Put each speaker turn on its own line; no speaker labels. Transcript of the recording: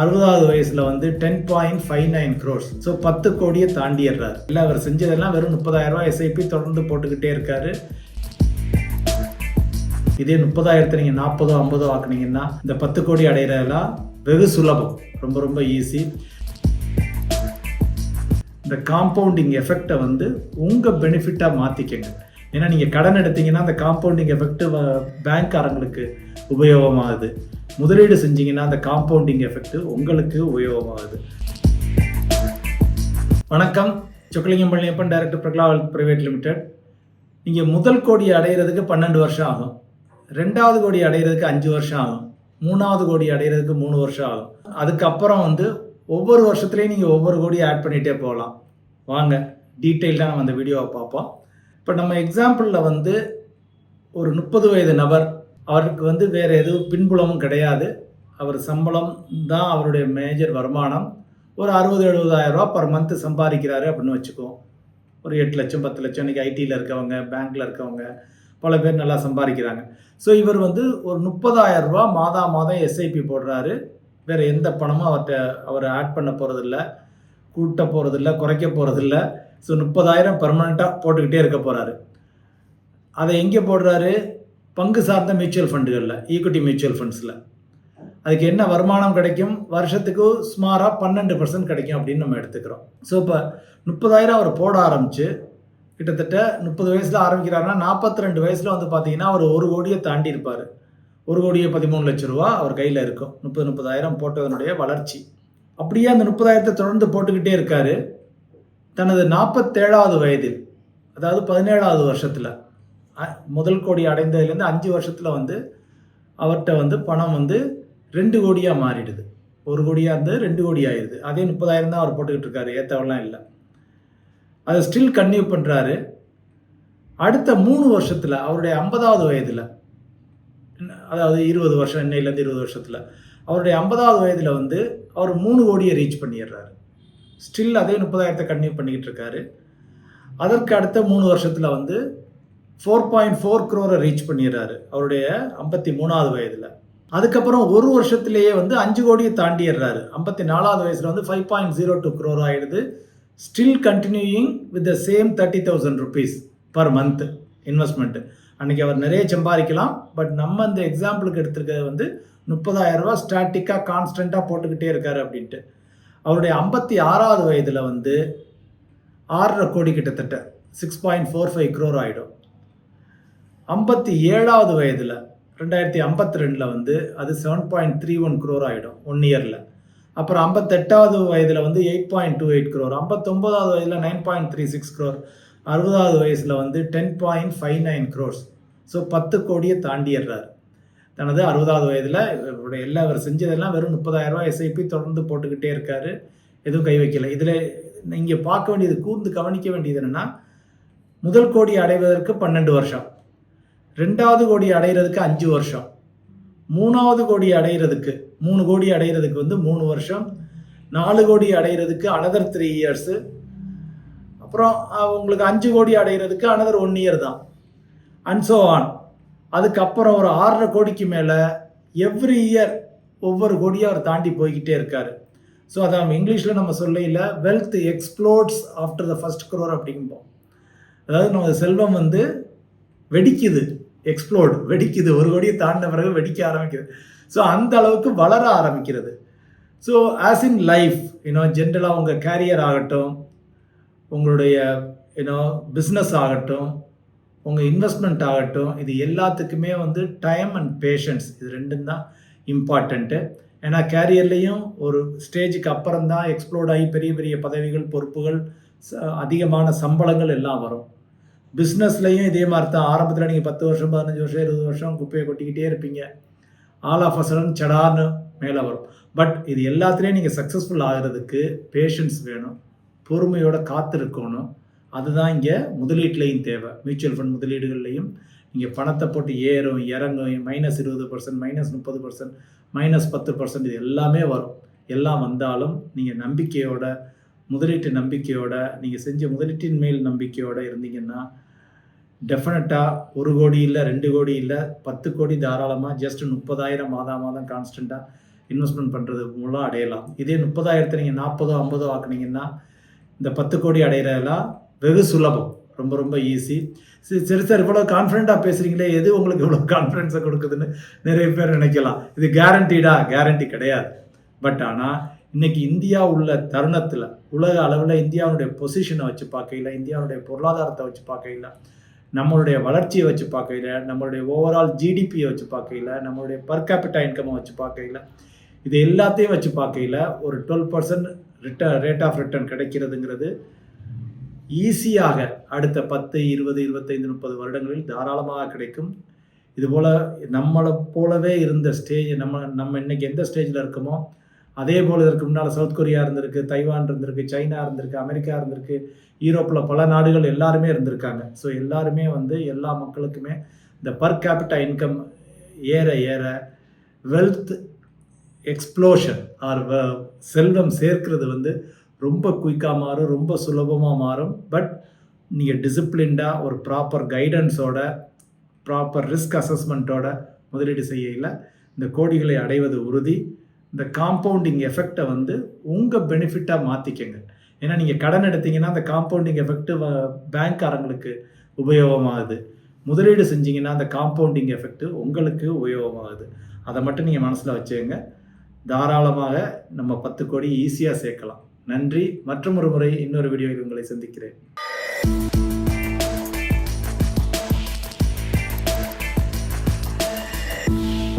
அறுபதாவது வயசுல வந்து ten point five nine crores so பத்து கோடியை தாண்டிடுறாரு. இல்லை அவர் செஞ்சதெல்லாம் வெறும் முப்பதாயிரம் ரூபாய் எஸ்ஐபி தொடர்ந்து போட்டுக்கிட்டே இருக்காரு. இதே முப்பதாயிரத்தை நீங்கள் நாற்பதோ ஐம்பதோ ஆக்குனீங்கன்னா இந்த பத்து கோடி அடையிறதெல்லாம் வெகு சுலபம். ரொம்ப ரொம்ப ஈஸி இந்த காம்பவுண்டிங் எஃபெக்டை வந்து உங்கள் பெனிஃபிட்டாக மாற்றிக்கங்க ஏன்னா நீங்கள் கடன் எடுத்தீங்கன்னா அந்த காம்பவுண்டிங் எஃபெக்ட் பேங்க்காரங்களுக்கு உபயோகமாகுது. முதலீடு செஞ்சீங்கன்னா அந்த காம்பவுண்டிங் எஃபெக்ட் உங்களுக்கு உபயோகமாகுது. வணக்கம். Chockalingam Palaniappan director Prakala private limited நீங்கள் முதல் கோடி அடையிறதுக்கு பன்னெண்டு வருஷம் ஆகும். ரெண்டாவது கோடி அடையிறதுக்கு அஞ்சு வருஷம் ஆகும். மூணாவது கோடி அடையிறதுக்கு மூணு வருஷம் ஆகும். அதுக்கப்புறம் வந்து ஒவ்வொரு வருஷத்துலேயும் நீங்கள் ஒவ்வொரு கோடியை ஆட் பண்ணிகிட்டே போகலாம். வாங்க டீட்டெயில்டாக நம்ம அந்த வீடியோவை பார்ப்போம். இப்போ நம்ம எக்ஸாம்பிளில் வந்து ஒரு முப்பது வயது நபர் அவருக்கு வந்து வேறு எதுவும் பின்புலமும் கிடையாது. அவர் சம்பளம் தான் அவருடைய மேஜர் வருமானம். ஒரு அறுபது எழுபதாயிரம் ரூபா பர் மந்த் சம்பாதிக்கிறாரு அப்படின்னு வச்சுக்குவோம் ஒரு எட்டு லட்சம் பத்து லட்சம் இன்றைக்கி ஐடியில் இருக்கவங்க பேங்க்கில் இருக்கவங்க பல பேர் நல்லா சம்பாதிக்கிறாங்க. ஸோ இவர் வந்து ஒரு முப்பதாயிரம் ரூபா மாதா மாதம் எஸ்ஐபி போடுறாரு. வேறு எந்த பணமும் அவர்கிட்ட அவர் ஆட் பண்ண போகிறதில்ல கூட்ட போகிறதில்ல குறைக்க போகிறதில்ல ஸோ முப்பதாயிரம் பர்மனெண்ட்டாக போட்டுக்கிட்டே இருக்க போகிறாரு அதை எங்கே போடுறாரு? பங்கு சார்ந்த மியூச்சுவல் ஃபண்டுகளில் ஈக்விட்டி மியூச்சுவல் ஃபண்ட்ஸில் அதுக்கு என்ன வருமானம் கிடைக்கும்? வருஷத்துக்கு சுமாராக பன்னெண்டு பர்சன்ட் கிடைக்கும் அப்படின்னு நம்ம எடுத்துக்கிறோம். ஸோ இப்போ முப்பதாயிரம் அவர் போட ஆரம்பிச்சு கிட்டத்தட்ட முப்பது வயசில் ஆரம்பிக்கிறாருன்னா நாற்பத்தி ரெண்டு வயசில் வந்து பார்த்தீங்கன்னா அவர் ஒரு கோடியை தாண்டி இருப்பார். ஒரு கோடியே பதிமூணு லட்ச ரூபா அவர் கையில் இருக்கும். முப்பது முப்பதாயிரம் போட்டதனுடைய வளர்ச்சி. அப்படியே அந்த முப்பதாயிரத்தை தொடர்ந்து போட்டுக்கிட்டே இருக்காரு. தனது நாற்பத்தேழாவது வயதில் அதாவது பதினேழாவது வருஷத்தில் முதல் கோடி அடைந்ததுலேருந்து அஞ்சு வருஷத்தில் வந்து அவர்கிட்ட வந்து பணம் வந்து ரெண்டு கோடியாக மாறிடுது. ஒரு கோடியாக இருந்தது ரெண்டு கோடி ஆயிடுது. அதே முப்பதாயிரம் தான் அவர் போட்டுக்கிட்டு இருக்காரு ஏற்றவெல்லாம் இல்லை. அதை ஸ்டில் கன்டினியூ பண்ணுறாரு அடுத்த மூணு வருஷத்தில் அவருடைய ஐம்பதாவது வயதில் அதாவது இருபது வருஷம் இன்னையிலேருந்து இருபது வருஷத்தில் அவருடைய ஐம்பதாவது வயதில் வந்து அவர் மூணு கோடியை ரீச் பண்ணிடுறாரு. ஸ்டில் அதே முப்பதாயிரத்தை கன்டினியூ பண்ணிக்கிட்டு இருக்காரு. அதற்கு அடுத்த மூணு வருஷத்தில் வந்து ஃபோர் பாயிண்ட் ஃபோர் க்ரோரை ரீச் பண்ணிடுறாரு. அவருடைய ஐம்பத்தி மூணாவது வயதில். அதுக்கப்புறம் ஒரு வருஷத்துலேயே வந்து அஞ்சு கோடியை தாண்டிடுறாரு. ஐம்பத்தி நாலாவது வயசில் வந்து five point zero two crore ஆகிடுது still continuing with the same thirty thousand rupees per month investment அன்றைக்கி அவர் நிறைய சம்பாதிக்கலாம். பட் நம்ம இந்த எக்ஸாம்பிளுக்கு எடுத்துருக்கிறது வந்து முப்பதாயிரம் ரூபா ஸ்டாட்டிக்காக கான்ஸ்டண்ட்டாக போட்டுக்கிட்டே இருக்காரு அப்படின்ட்டு. அவருடைய ஐம்பத்தி ஆறாவது வயதில் வந்து ஆறரை கோடி கிட்டத்தட்ட six point four five crore ஆகிடும் ஐம்பத்தி ஏழாவது வயதில் ரெண்டாயிரத்தி ஐம்பத்தி ரெண்டில் வந்து அது seven point three one crore ஆகிடும் ஒன் இயரில் அப்புறம் ஐம்பத்தெட்டாவது வயதில் வந்து eight point two eight crore ஐம்பத்தொம்போதாவது வயதில் nine point three six crore அறுபதாவது வயசில் வந்து ten point five nine crores so பத்து கோடியை தாண்டிடுறாரு. தனது அறுபதாவது வயதில் இவருடைய எல்லா அவர் செஞ்சதெல்லாம் வெறும் முப்பதாயிரம் ரூபாய் எஸ்ஐபி தொடர்ந்து போட்டுக்கிட்டே இருக்காரு. எதுவும் கை வைக்கல. இதில் நீங்கள் பார்க்க வேண்டியது கூர்ந்து கவனிக்க வேண்டியது என்னென்னா முதல் கோடி அடைவதற்கு பன்னெண்டு வருஷம். ரெண்டாவது கோடி அடைகிறதுக்கு அஞ்சு வருஷம். மூணாவது கோடி அடைகிறதுக்கு மூணு கோடி அடைகிறதுக்கு வந்து மூணு வருஷம். நாலு கோடி அடைகிறதுக்கு அனதர் த்ரீ இயர்ஸு அப்புறம் உங்களுக்கு அஞ்சு கோடி அடைகிறதுக்கு அனதர் ஒன் இயர் தான். அண்ட் ஆன் அதுக்கப்புறம் ஒரு ஆறரை கோடிக்கு மேலே எவ்ரி இயர் ஒவ்வொரு கோடியும் அவர் தாண்டி போய்கிட்டே இருக்கார். ஸோ அதை நம்ம இங்கிலீஷில் நம்ம சொல்லையில் wealth explodes after the first crore அப்படிம்போம் அதாவது நம்ம செல்வம் வந்து வெடிக்குது எக்ஸ்ப்ளோர்டு வெடிக்குது. ஒரு கோடியை தாண்டின பிறகு வெடிக்க ஆரம்பிக்குது. ஸோ அந்த அளவுக்கு வளர ஆரம்பிக்கிறது. So as in life you know ஜென்ரலாக உங்கள் கேரியர் ஆகட்டும் உங்களுடைய யூனோ பிஸ்னஸ் ஆகட்டும் உங்கள் இன்வெஸ்ட்மெண்ட் ஆகட்டும் இது எல்லாத்துக்குமே வந்து டைம் அண்ட் பேஷன்ஸ் இது ரெண்டும் தான் இம்பார்ட்டண்ட்டு ஏன்னா கேரியர்லேயும் ஒரு ஸ்டேஜுக்கு அப்புறம் தான் எக்ஸ்ப்ளோர்ட் ஆகி பெரிய பெரிய பதவிகள் பொறுப்புகள் அதிகமான சம்பளங்கள் எல்லாம் வரும். பிஸ்னஸ்லையும் இதே மாதிரி தான். ஆரம்பத்தில் நீங்கள் பத்து வருஷம் பதினஞ்சு வருஷம் இருபது வருஷம் குப்பையை கொட்டிக்கிட்டே இருப்பீங்க. ஆல் ஆஃப் அசடன் சடார்னு மேலே வரும். பட் இது எல்லாத்துலேயும் நீங்கள் சக்ஸஸ்ஃபுல் ஆகிறதுக்கு பேஷன்ஸ் வேணும். பொறுமையோட காத்திருக்கணும். அதுதான் இங்கே முதலீட்லேயும் தேவை. மியூச்சுவல் ஃபண்ட் முதலீடுகள்லையும் நீங்கள் பணத்தை போட்டு ஏறும் இறங்கும் மைனஸ் இருபது பர்சன்ட் மைனஸ் முப்பது பர்சன்ட் மைனஸ் பத்து பர்சன்ட் இது எல்லாமே வரும். எல்லாம் வந்தாலும் நீங்கள் நம்பிக்கையோட முதலீட்டு நம்பிக்கையோட நீங்கள் செஞ்ச முதலீட்டின் மேல் நம்பிக்கையோட இருந்தீங்கன்னா டெஃபினட்டாக ஒரு கோடி இல்லை ரெண்டு கோடி இல்லை பத்து கோடி தாராளமாக ஜஸ்ட் முப்பதாயிரம் மாதம் மாதம் கான்ஸ்டண்ட்டாக இன்வெஸ்ட்மெண்ட் பண்ணுறது மூலம் அடையலாம். இதே முப்பதாயிரத்தை நீங்கள் நாற்பதோ ஐம்பதோ ஆக்குனீங்கன்னா இந்த பத்து கோடி அடையிறதெல்லாம் வெகு சுலபம். ரொம்ப ரொம்ப ஈஸி சரி சார் இவ்வளோ கான்ஃபிடென்ட்டாக பேசுகிறீங்களே எது உங்களுக்கு இவ்வளோ கான்ஃபிடென்ஸை கொடுக்குதுன்னு நிறைய பேர் நினைக்கலாம். இது கேரண்டீடா கேரண்டி கிடையாது. பட் ஆனால் இன்னைக்கு இந்தியா உள்ள தருணத்தில் உலக அளவில் இந்தியாவுடைய பொசிஷனை வச்சு பார்க்கல இந்தியாவுடைய பொருளாதாரத்தை வச்சு பார்க்கல நம்மளுடைய வளர்ச்சியை வச்சு பார்க்கல நம்மளுடைய ஓவரால் ஜிடிபியை வச்சு பார்க்கல நம்மளுடைய பர் கேபிட்டா இன்கமை வச்சு பார்க்கல இது எல்லாத்தையும் வச்சு பார்க்கல ஒரு twelve percent return rate of return கிடைக்கிறதுங்கிறது ஈஸியாக அடுத்த பத்து இருபது இருபத்தைந்து முப்பது வருடங்களில் தாராளமாக கிடைக்கும். இதுபோல் நம்மளை போலவே இருந்த ஸ்டேஜ் நம்ம நம்ம இன்னைக்கு எந்த ஸ்டேஜில் இருக்கோமோ அதே போல் இதற்கு முன்னால் சவுத் கொரியா இருந்திருக்கு தைவான் இருந்திருக்கு சைனா இருந்திருக்கு அமெரிக்கா இருந்திருக்கு யூரோப்பில் பல நாடுகள் எல்லாருமே இருந்திருக்காங்க. ஸோ எல்லாருமே வந்து எல்லா மக்களுக்குமே இந்த பர் கேபிட்டா இன்கம் ஏற ஏற வெல்த் எக்ஸ்ப்ளோஷன் ஆர் செல்வம் சேர்க்கிறது வந்து ரொம்ப குயிக்காக மாறும் ரொம்ப சுலபமாக மாறும். பட் நீங்கள் டிசிப்ளின்டாக ஒரு ப்ராப்பர் கைடன்ஸோட ப்ராப்பர் ரிஸ்க் அசஸ்மெண்ட்டோட முதலீடு செய்யல இந்த கோடிகளை அடைவது உறுதி. இந்த காம்பவுண்டிங் எஃபெக்டை வந்து உங்கள் பெனிஃபிட்டாக மாற்றிக்கங்க ஏன்னா நீங்கள் கடன் எடுத்தீங்கன்னா அந்த காம்பவுண்டிங் எஃபெக்ட்டு பேங்க்காரங்களுக்கு உபயோகமாகுது. முதலீடு செஞ்சீங்கன்னா அந்த காம்பவுண்டிங் எஃபெக்ட்டு உங்களுக்கு உபயோகமாகுது. அதை மட்டும் நீங்கள் மனசில் வச்சுக்கோங்க. தாராளமாக நம்ம பத்து கோடி ஈஸியாக சேர்க்கலாம். நன்றி. மற்றும் ஒரு முறை இன்னொரு வீடியோவில் உங்களை சந்திக்கிறேன்.